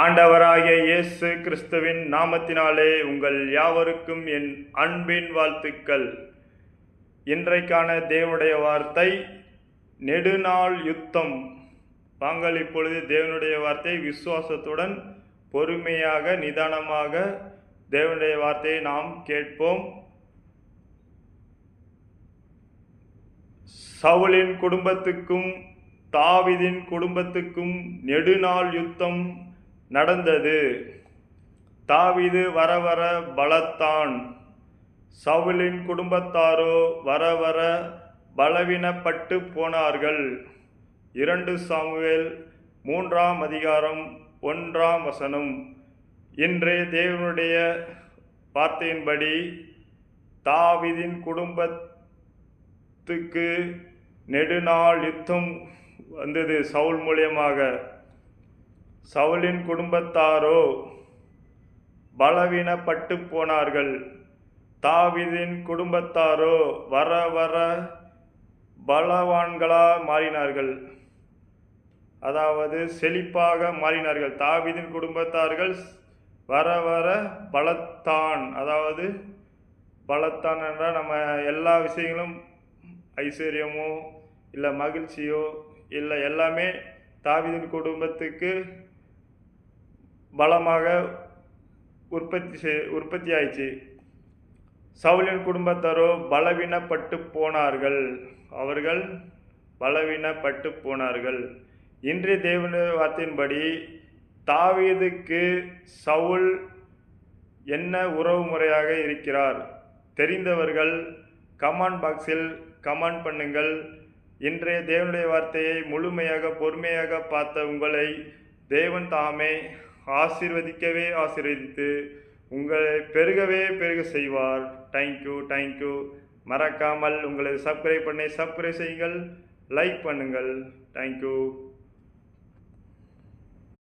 ஆண்டவராகிய இயேசு கிறிஸ்துவின் நாமத்தினாலே உங்கள் யாவருக்கும் என் அன்பின் வாழ்த்துக்கள். இன்றைக்கான தேவனுடைய வார்த்தை நெடுநாள் யுத்தம். வாங்கள் இப்பொழுது தேவனுடைய வார்த்தை விசுவாசத்துடன் பொறுமையாக நிதானமாக தேவனுடைய வார்த்தையை நாம் கேட்போம். சவுலின் குடும்பத்துக்கும் தாவிதின் குடும்பத்துக்கும் நெடுநாள் யுத்தம். நடந்தது. தாவிது வர வர பலத்தான். சவுலின் குடும்பத்தாரோ வர வர பலவீனப்பட்டு போனார்கள். இரண்டு சாமுவேல் மூன்றாம் அதிகாரம் ஒன்றாம் வசனம். இன்றே தேவனுடைய வார்த்தையின்படி தாவிதின் குடும்பத்துக்கு நெடுநாள் யுத்தம் வந்தது சவுல் மூலியமாக. சவுலின் குடும்பத்தாரோ பலவீனப்பட்டு போனார்கள். தாவிதின் குடும்பத்தாரோ வர வர பலவான்களாக மாறினார்கள். அதாவது செழிப்பாக மாறினார்கள். தாவிதின் குடும்பத்தார்கள் வர வர பலத்தான். அதாவது பலத்தான் என்றால் நம்ம எல்லா விஷயங்களும் ஐஸ்வர்யமோ இல்லை மகிழ்ச்சியோ இல்லை எல்லாமே தாவிதின் குடும்பத்துக்கு பலமாக உற்பத்தி செய் உற்பத்தி ஆயிடுச்சு சவுலின் குடும்பத்தாரோ பலவீனப்பட்டு போனார்கள். அவர்கள் பலவீனப்பட்டு போனார்கள். இன்றைய தேவனுடைய வார்த்தையின்படி தாவீதுக்கு சவுல் என்ன உறவு முறையாக இருக்கிறார்? தெரிந்தவர்கள் கமெண்ட் பாக்ஸில் கமெண்ட் பண்ணுங்கள். இன்றைய தேவனுடைய வார்த்தையை முழுமையாக பொறுமையாக பார்த்த உங்களை தேவன் தாமே ஆசீர்வதிக்கவே ஆசீர்வதித்து உங்களை பெருகவே பெருக செய்வார். தேங்க்யூ தேங்க்யூ மறக்காமல் உங்களை சப்ஸ்கிரைப் பண்ணி சப்ஸ்கிரைப் செய்யுங்கள். லைக் பண்ணுங்கள். தேங்க்யூ